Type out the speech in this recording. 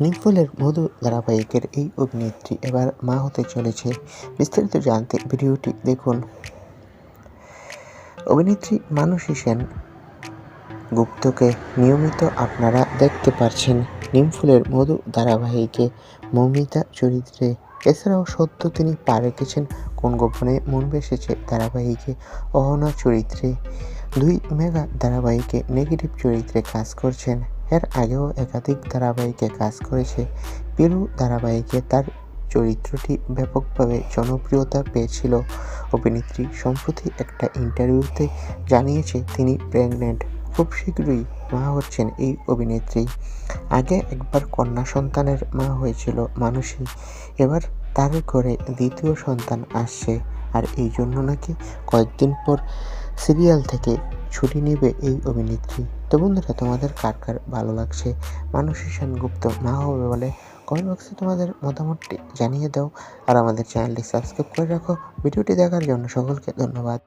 নিম্ফলের মধু ধারাবাহিকের এই অভিনেত্রী এবার মা হতে চলেছে। বিস্তারিত জানতে ভিডিওটি দেখুন। অভিনেত্রী মানসী সেন গুপ্তকে নিয়মিত আপনারা দেখতে পারছেন। নিমফুলের মধু ধারাবাহিকে মৌমিতা চরিত্রে। এছাড়াও সত্য তিনি পা রেখেছেন, কোন গোপনে মন বেসেছে ধারাবাহিকে। অহনা চরিত্রে। দুই মেগা ধারাবাহিকে নেগেটিভ চরিত্রে কাজ করছেন। এর আগেও একাধিক ধারাবাহিকে কাজ করেছে। পিরু ধারাবাহিকে তার চরিত্রটি ব্যাপকভাবে জনপ্রিয়তা পেয়েছিল। অভিনেত্রী সম্প্রতি একটা ইন্টারভিউতে জানিয়েছে, তিনি প্রেগনেন্ট খুব শীঘ্রই মা হচ্ছেন এই অভিনেত্রী। আগে একবার কন্যা সন্তানের মা হয়েছিল মানুষই এবার তার ঘরে দ্বিতীয় সন্তান আসছে। আর এই জন্য নাকি কয়েকদিন পর সিরিয়াল থেকে ছুটি নেবে এই অভিনেত্রী। তো বন্ধুরা, তোমাদের কার কার ভালো লাগছে? মানসী সেনগুপ্ত মা হবে বলে কমেন্ট বক্সে তোমাদের মতামতটি জানিয়ে দাও। আর আমাদের চ্যানেলটি সাবস্ক্রাইব করে রাখো। ভিডিওটি দেখার জন্য সকলকে ধন্যবাদ।